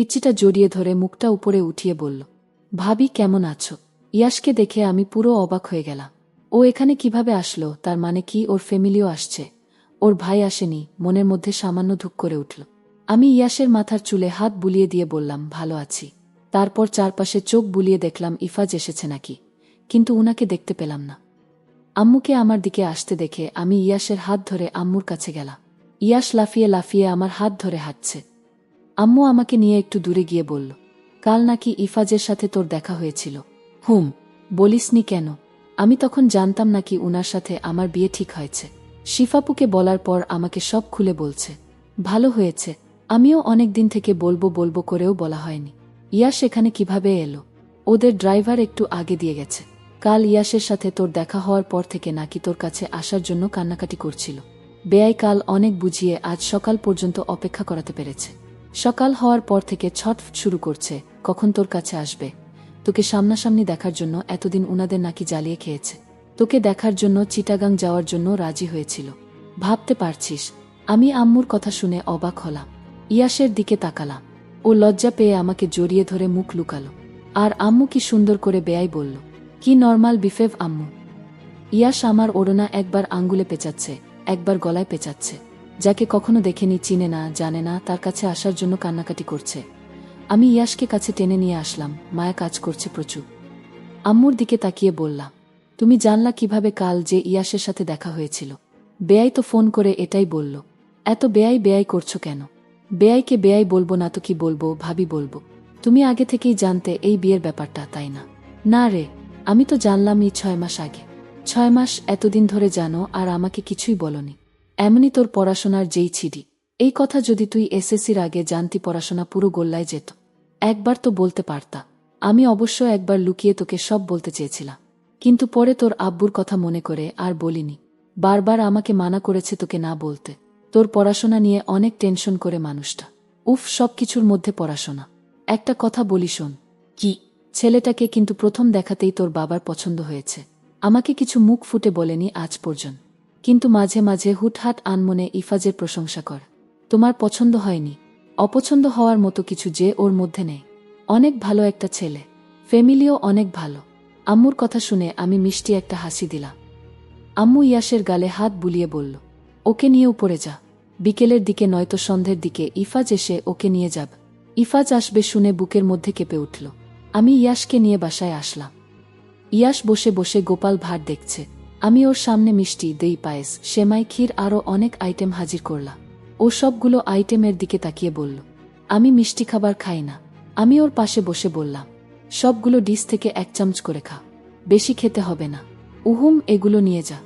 পিচ্চিটা জড়িয়ে ধরে মুখটা উপরে উঠিয়ে বলল, ভাবি কেমন আছো? ইয়াসকে দেখে আমি পুরো অবাক হয়ে গেলাম। ও এখানে কীভাবে আসলো? তার মানে কি ওর ফ্যামিলিও আসছে? ওর ভাই আসেনি, মনের মধ্যে সামান্য ধুক করে উঠল। আমি ইয়াসের মাথার চুলে হাত বুলিয়ে দিয়ে বললাম, ভালো আছি। তারপর চারপাশে চোখ বুলিয়ে দেখলাম, ইফাজ এসেছে নাকি? কিন্তু উনাকে দেখতে পেলাম না। আম্মুকে আমার দিকে আসতে দেখে আমি ইয়াসের হাত ধরে আম্মুর কাছে গেলাম। ইয়াস লাফিয়ে লাফিয়ে আমার হাত ধরে হাঁটছে। আম্মু আমাকে নিয়ে একটু দূরে গিয়ে বলল, কাল নাকি ইফাজের সাথে তোর দেখা হয়েছিল। হুম, বলিসনি কেন? আমি তখন জানতাম নাকি উনার সাথে আমার বিয়ে ঠিক হয়েছে। শিফাপুকে বলার পর আমাকে সব খুলে বলছে, ভালো হয়েছে, আমিও অনেক দিন থেকে বলব বলব করেও বলা হয়নি। ইয়াস এখানে কীভাবে এলো? ওদের ড্রাইভার একটু আগে দিয়ে গেছে। কাল ইয়াসের সাথে তোর দেখা হওয়ার পর থেকে নাকি তোর কাছে আসার জন্য কান্নাকাটি করছিল। বেয়াই কাল অনেক বুঝিয়ে আজ সকাল পর্যন্ত অপেক্ষা করাতে পেরেছে। সকাল হওয়ার পর থেকে ছট শুরু করছে, কখন তোর কাছে আসবে? তোকে সামনাসামনি দেখার জন্য এতদিন উনাদের নাকি জ্বালিয়ে খেয়েছে। তোকে দেখার জন্য চিটাগাং যাওয়ার জন্য রাজি হয়েছিল। ভাবতে পারছিস, আমি আম্মুর কথা শুনে অবাক হলাম। ইয়াসের দিকে তাকালাম। ও লজ্জা পেয়ে আমাকে জড়িয়ে ধরে মুখ লুকালো। আর আম্মু কি সুন্দর করে বেয়াই বলল, কি নর্মাল বিফেভ আম্মু। ইয়াস আমার ওড়না একবার আঙ্গুলে পেঁচাচ্ছে, একবার গলায় পেঁচাচ্ছে। যাকে কখনো দেখেনি, চিনে না, জানে না, তার কাছে আসার জন্য কান্নাকাটি করছে। আমি ইয়াসকে কাছে টেনে নিয়ে আসলাম, মায়া কাজ করছে প্রচুর। আম্মুর দিকে তাকিয়ে বললাম, তুমি জানলা কীভাবে কাল যে ইয়াসের সাথে দেখা হয়েছিল? বেয়াই তো ফোন করে এটাই বলল, এত বেয়াই বেয়াই করছ কেন? বেয়াইকে বেয়াই বলব না তো কি বলব, ভাবি বলব। তুমি আগে থেকেই জানতে এই বিয়ের ব্যাপারটা, তাই না? না রে, আমি তো জানলামই ছয় মাস আগে। ছয় মাস এতদিন ধরে জানো আর আমাকে কিছুই বলনি। এমনই তোর পড়াশোনার যেই ছিড়ি এই কথা যদি তুই এসএসসির আগে জানতি পড়াশোনা পুরো গোল্লায় যেত। একবার তো বলতে পারতা। আমি অবশ্য একবার লুকিয়ে তোকে সব বলতে চেয়েছিলাম। কিন্তু পরে তোর আব্বুর কথা মনে করে আর বলিনি। বারবার আমাকে মানা করেছে তোকে না বলতে। তোর পড়াশোনা নিয়ে অনেক টেনশন করে মানুষটা। উফ, সব কিছুর মধ্যে পড়াশোনা। একটা কথা বলি শোন। কি? ছেলেটাকে কিন্তু প্রথম দেখাতেই তোর বাবার পছন্দ হয়েছে। আমাকে কিছু মুখ ফুটে বলেনি আজ পর্যন্ত। কিন্তু মাঝে মাঝে হুটহাট আনমনে ইফাজের প্রশংসা কর। তোমার পছন্দ হয়নি। অপছন্দ হওয়ার মতো কিছু যে ওর মধ্যে নেই। অনেক ভালো একটা ছেলে। ফ্যামিলিও অনেক ভালো। আম্মুর কথা শুনে আমি মিষ্টি একটা হাসি দিলাম। আম্মু ইয়াসের গালে হাত বুলিয়ে বলল, ওকে নিয়ে উপরে যা। বিকেলের দিকে নয়তো সন্ধ্যের দিকে ইফাজ এসে ওকে নিয়ে যাব। ইফাজ আসবে শুনে বুকের মধ্যে কেঁপে উঠল। আমি ইয়াসকে নিয়ে বাসায় আসলাম। ইয়াস বসে বসে গোপাল ভাট দেখছে। আমি ওর সামনে মিষ্টি, দই, পায়েস, সেমাই, ক্ষীর আরও অনেক আইটেম হাজির করলাম। ও সবগুলো আইটেমের দিকে তাকিয়ে বলল, আমি মিষ্টি খাবার খাই না। আমি ওর পাশে বসে বললাম, সবগুলো ডিশ থেকে এক চামচ করে খা। বেশি খেতে হবে না। উহুম, এগুলো নিয়ে যা।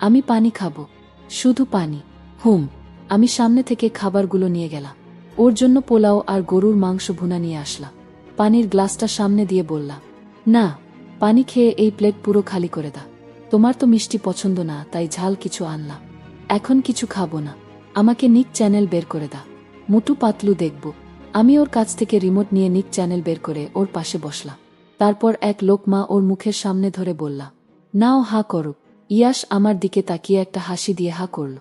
আমি পানি খাব। শুধু পানি। হুম, আমি সামনে থেকে খাবারগুলো নিয়ে গেলাম। ওর জন্য পোলাও আর গরুর মাংস ভুনা নিয়ে আসলাম। পানির গ্লাসটা সামনে দিয়ে বললাম, না, পানি খেয়ে এই প্লেট পুরো খালি করে দা। তোমার তো মিষ্টি পছন্দ না, তাই ঝাল কিছু আনলাম। এখন কিছু খাব না। আমাকে নিক চ্যানেল বের করে দা। মুটু পাতলু দেখব। আমি ওর কাছ থেকে রিমোট নিয়ে নিক চ্যানেল বের করে ওর পাশে বসলাম। তারপর এক লোক মা ওর মুখের সামনে ধরে বললাম নাও হা করো। ইয়াস আমার দিকে তাকিয়ে একটা হাসি দিয়ে হা করল।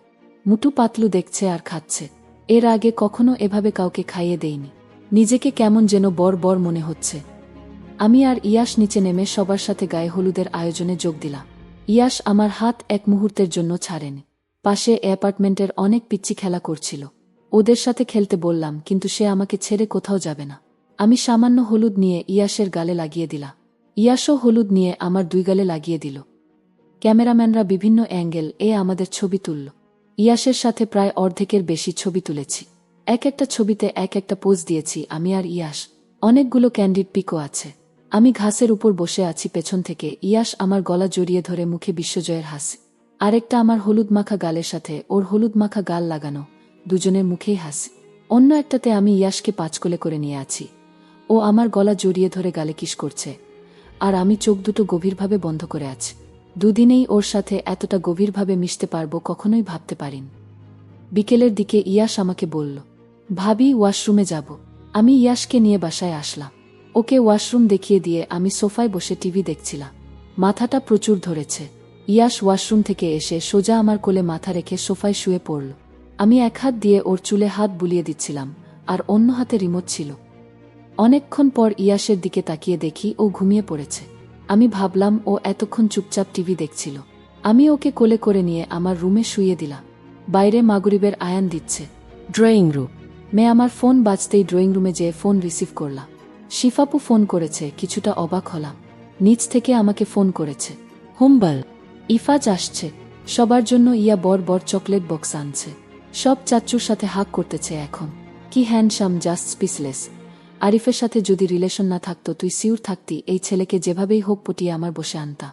মুটু পাতলু দেখছে আর খাচ্ছে। এর আগে কখনো এভাবে কাউকে খাইয়ে দেইনি। নিজেকে কেমন যেন বর বর মনে হচ্ছে। আমি আর ইয়াস নিচে নেমে সবার সাথে গায়ে হলুদের আয়োজনে যোগ দিলাম। ইয়াস আমার হাত এক মুহূর্তের জন্য ছাড়েনি। পাশে অ্যাপার্টমেন্টের অনেক পিচ্ছি খেলা করছিল। ওদের সাথে খেলতে বললাম, কিন্তু সে আমাকে ছেড়ে কোথাও যাবে না। আমি সামান্য হলুদ নিয়ে ইয়াসের গালে লাগিয়ে দিলাম ইয়াসও হলুদ নিয়ে আমার দুই গালে লাগিয়ে দিল। ক্যামেরাম্যানরা বিভিন্ন অ্যাঙ্গেল এ আমাদের ছবি তুলল। ইয়াসের সাথে প্রায় অর্ধেকের বেশি ছবি তুলেছি। এক একটা ছবিতে এক একটা পোজ দিয়েছি আমি আর ইয়াস অনেকগুলো ক্যান্ডিড পিকও আছে। আমি ঘাসের উপর বসে আছি, পেছন থেকে। ইয়াস আমার গলা জড়িয়ে ধরে মুখে বিশ্বজয়ের হাসি। আরেকটা আমার হলুদ মাখা গালের সাথে, ওর হলুদ মাখা গাল লাগানো। দুজনের মুখেই হাসি। অন্য একটাতে আমি ইয়াসকে পাঁচকোলে করে নিয়ে আছি। ও আমার গলা জড়িয়ে ধরে গালে কিস করছে। আর আমি চোখ দুটো গভীরভাবে বন্ধ করে আছি। দুদিনেই ওর সাথে এতটা গভীরভাবে মিশতে পারব কখনোই ভাবতে পারিন। বিকেলের দিকে ইয়াস আমাকে বলল, ভাবি, ওয়াশরুমে যাব। আমি ইয়াসকে নিয়ে বাসায় আসলাম। ওকে ওয়াশরুম দেখিয়ে দিয়ে আমি সোফায় বসে টিভি দেখছিলাম। মাথাটা প্রচুর ধরেছে। ইয়াস ওয়াশরুম থেকে এসে সোজা আমার কোলে মাথা রেখে সোফায় শুয়ে পড়ল। আমি এক হাত দিয়ে ওর চুলে হাত বুলিয়ে দিচ্ছিলাম আর অন্য হাতে রিমোট ছিল। অনেকক্ষণ পর ইয়াসের দিকে তাকিয়ে দেখি ও ঘুমিয়ে পড়েছে। আমি ভাবলাম ও এতক্ষণ চুপচাপ টিভি দেখছিল। আমি ওকে কোলে করে নিয়ে আমার রুমে শুয়ে দিলাম। বাইরে মাগরিবের আয়ান দিচ্ছে। ড্রয়িং রুম মেয়ে আমার ফোন বাজতেই ড্রয়িং রুমে যেয়ে ফোন রিসিভ করলাম। শিফাপু ফোন করেছে, কিছুটা অবাক হলাম। নিচ থেকে আমাকে ফোন করেছে, হুম্বল, ইফাজ আসছে। সবার জন্য ইয়া বর বর চকলেট বক্স আনছে। সব চাচ্চুর সাথে হাক করতেছে এখন। কি হ্যান্ডসাম, জাস্ট স্পিসলেস আরিফের সাথে যদি রিলেশন না থাকতো, তুই সিউর থাকতি, এই ছেলেকে যেভাবেই হোক পটিয়ে আমার বসে আনতা।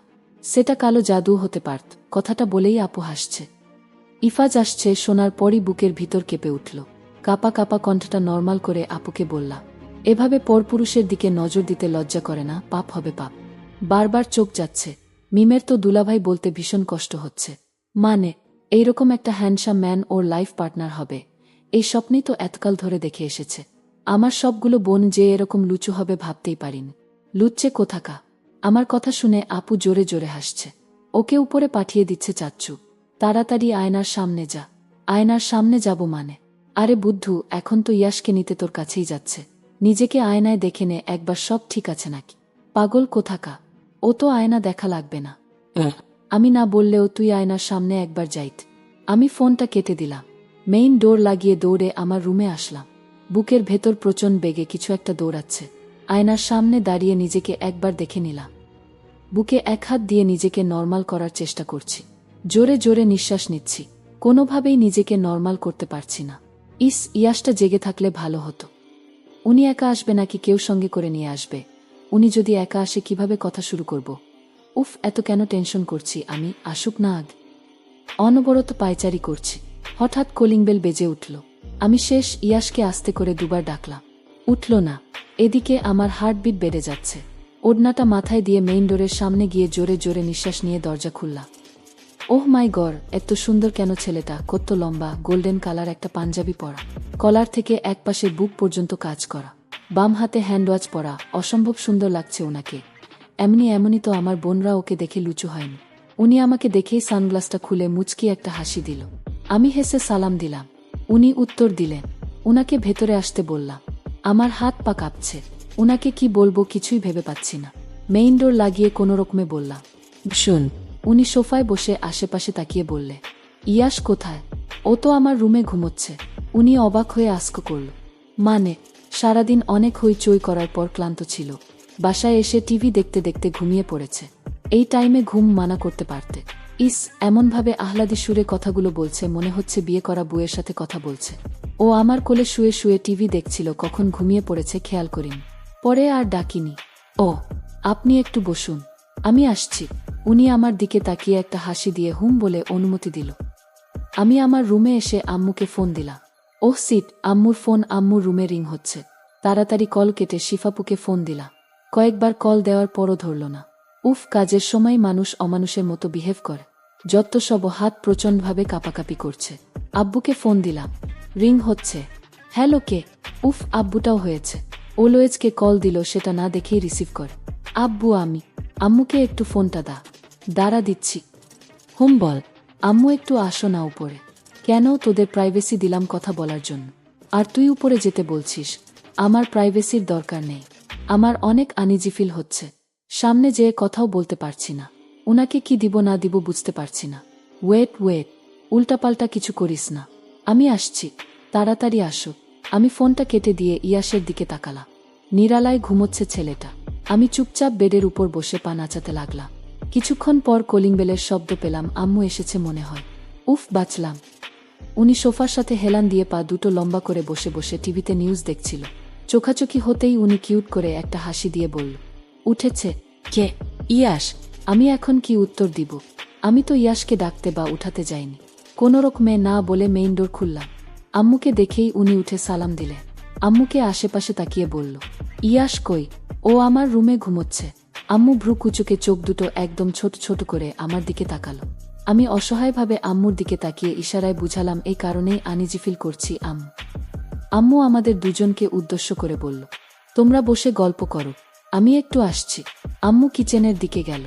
সেটা কালো জাদু হতে পারত, কথাটা বলেই আপু হাসছে। ইফাজ আসছে, শোনার পরই বুকের ভিতর কেঁপে উঠল। কাপা কাপা কণ্ঠটা নর্মাল করে আপুকে বললা এভাবে পরপুরুষের দিকে নজর দিতে লজ্জা করে না, পাপ হবে পাপ। বারবার চোখ যাচ্ছে। মিমের তো দুলাভাই বলতে ভীষণ কষ্ট হচ্ছে। মানে এইরকম একটা হ্যান্ডসাম ম্যান ওর লাইফ পার্টনার হবে। এই স্বপ্নেই তো এতকাল ধরে দেখে এসেছে। আমার সবগুলো বোন যে এরকম লুচু হবে ভাবতেই পারিনি। লুচ্চে কোথাকা? আমার কথা শুনে আপু জোরে জোরে হাসছে। ওকে উপরে পাঠিয়ে দিচ্ছে চাচ্চু। তাড়াতাড়ি আয়নার সামনে যা। আয়নার সামনে যাব মানে। আরে বুদ্ধু, এখন তো ইয়াসকে নিতে তোর কাছেই যাচ্ছে। নিজেকে আয়নায় দেখে নে একবার সব ঠিক আছে নাকি? পাগল কোথাকা? ও তো আয়না দেখা লাগবে না। আমি না বললেও তুই আয়নার সামনে একবার যাইত। আমি ফোনটা কেটে দিলাম। মেইন ডোর লাগিয়ে দৌড়ে আমার রুমে আসলাম। বুকের ভেতর প্রচণ্ড বেগে কিছু একটা দৌড়াচ্ছে। আয়নার সামনে দাঁড়িয়ে নিজেকে একবার দেখে নিলাম। বুকে এক হাত দিয়ে নিজেকে নর্মাল করার চেষ্টা করছি। জোরে জোরে নিঃশ্বাস নিচ্ছি। কোনোভাবেই নিজেকে নর্মাল করতে পারছি না। ইস ইয়াসটা জেগে থাকলে ভালো হতো। উনি একা আসবে নাকি কেউ সঙ্গে করে নিয়ে আসবে? উনি যদি একা আসে, কীভাবে কথা শুরু করব? উফ, এত কেন টেনশন করছি আমি? আসুক না আগ। অনবরত পায়চারি করছি। হঠাৎ কলিং বেল বেজে উঠল। আমি শেষ ইয়াসকে আস্তে করে দুবার ডাকলাম। উঠল না। এদিকে আমার হার্টবিট বেড়ে যাচ্ছে। ওড়নাটা মাথায় দিয়ে মেইন ডোরের সামনে গিয়ে জোরে জোরে নিঃশ্বাস নিয়ে দরজা খুললাম। ওহ মাই গড়, এত সুন্দর কেন ছেলেটা? কত লম্বা, গোল্ডেন কালার একটা পাঞ্জাবি পরা। কলার থেকে একপাশে বুক পর্যন্ত কাজ করা। বাম হাতে হ্যান্ডওয়াচ পরা। অসম্ভব সুন্দর লাগছে ওনাকে। এমনি এমনই তো আমার বোনরা ওকে দেখে লুচু হয়নি। উনি আমাকে দেখেই সানগ্লাসটা খুলে মুচকি একটা হাসি দিল। আমি হেসে সালাম দিলাম। উনি উত্তর দিলেন, উনাকে ভেতরে আসতে বললাম। আমার হাত পা কাঁপছে। উনাকে কি বলব কিছুই ভেবে পাচ্ছি না। মেইন ডোর লাগিয়ে কোনো রকমে বললাম, শুন। উনি সোফায় বসে আশেপাশে তাকিয়ে বললে ইয়াস কোথায়? ও তো আমার রুমে ঘুমোচ্ছে। উনি অবাক হয়ে আস্ক করল মানে সারাদিন অনেক হইচই করার পর ক্লান্ত ছিল। বাসায় এসে টিভি দেখতে দেখতে ঘুমিয়ে পড়েছে। এই টাইমে ঘুম মানা করতে পারতে। ইস, এমনভাবে আহ্লাদি সুরে কথাগুলো বলছে, মনে হচ্ছে বিয়ে করা বউয়ের সাথে কথা বলছে। ও আমার কোলে শুয়ে শুয়ে টিভি দেখছিল, কখন ঘুমিয়ে পড়েছে খেয়াল করিনি। পরে আর ডাকিনি, ও, আপনি একটু বসুন। আমি আসছি। উনি আমার দিকে তাকিয়ে একটা হাসি দিয়ে হুম বলে অনুমতি দিল। আমি আমার রুমে এসে আম্মুকে ফোন দিলাম ওহ সিট আম্মুর ফোন আম্মুর রুমে রিং হচ্ছে। তাড়াতাড়ি কল কেটে শিফাপুকে ফোন দিলাম কয়েকবার কল দেওয়ার পরও ধরল না। উফ, কাজের সময় মানুষ অমানুষের মতো বিহেভ করে। যত সব হাত প্রচণ্ডভাবে কাপাকাপি করছে। আব্বুকে ফোন দিলাম। রিং হচ্ছে। হ্যালো কে? উফ, আব্বুটাও হয়েছে। ওলোয়েজকে কল দিল সেটা না দেখেই রিসিভ করে। আব্বু, আমি। আম্মুকে একটু ফোনটা দা। দাঁড়া দিচ্ছি। হুম, বল। আম্মু, একটু আসো না উপরে। কেন তোদের প্রাইভেসি দিলাম কথা বলার জন্য? আর তুই উপরে যেতে বলছিস, আমার প্রাইভেসির দরকার নেই। আমার অনেক আনিজি ফিল হচ্ছে। সামনে যেয়ে কথাও বলতে পারছি না। উনাকে কি দিব না দিব বুঝতে পারছি না। ওয়েট ওয়েট উল্টাপাল্টা কিছু করিস না। আমি আসছি, তাড়াতাড়ি আসো। আমি ফোনটা কেটে দিয়ে ইয়াসের দিকে তাকালাম। নিরালায় ঘুমোচ্ছে ছেলেটা। আমি চুপচাপ বেডের উপর বসে পা নাচাতে লাগলাম। কিছুক্ষণ পর কলিং বেলের শব্দ পেলাম, আম্মু এসেছে মনে হয়। উফ, বাঁচলাম। উনি সোফার সাথে হেলান দিয়ে পা দুটো লম্বা করে বসে বসে টিভিতে নিউজ দেখছিল। চোখাচোখি হতেই উনি কিউট করে একটা হাসি দিয়ে বলল, উঠেছে। কে? ইয়াস, আমি এখন কি উত্তর দিব? আমি তো ইয়াসকে ডাকতে বা উঠাতে যাইনি। কোনো রকমে না বলে মেইন ডোর খুললাম। আম্মুকে দেখেই উনি উঠে সালাম দিলে। আম্মুকে আশেপাশে তাকিয়ে বলল, ইয়াস কই? ও আমার রুমে ঘুমোচ্ছে। আম্মু ভ্রু কুচুকে চোখ দুটো একদম ছোট ছোট করে আমার দিকে তাকালো। আমি অসহায়ভাবে আম্মুর দিকে তাকিয়ে ইশারায় বুঝালাম, এই কারণেই আনিজি ফিল করছি আম্মু আম্মু আমাদের দুজনকে উদ্দেশ্য করে বলল, তোমরা বসে গল্প করো, আমি একটু আসছি। আম্মু কিচেনের দিকে গেল।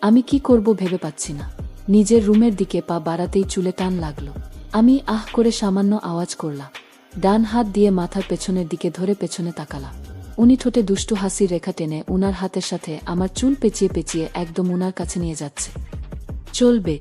আমি কি করব ভেবে পাচ্ছি না। নিজের রুমের দিকে পা বাড়াতেই চুলে টান লাগল। আমি আহ করে সামান্য আওয়াজ করলাম। ডান হাত দিয়ে মাথার পেছনের দিকে ধরে পেছনে তাকালাম। উনি ঠোঁটে দুষ্টু হাসির রেখা টেনে উনার হাতের সাথে আমার চুল পেঁচিয়ে পেঁচিয়ে একদম উনার কাছে নিয়ে যাচ্ছে। চলবে।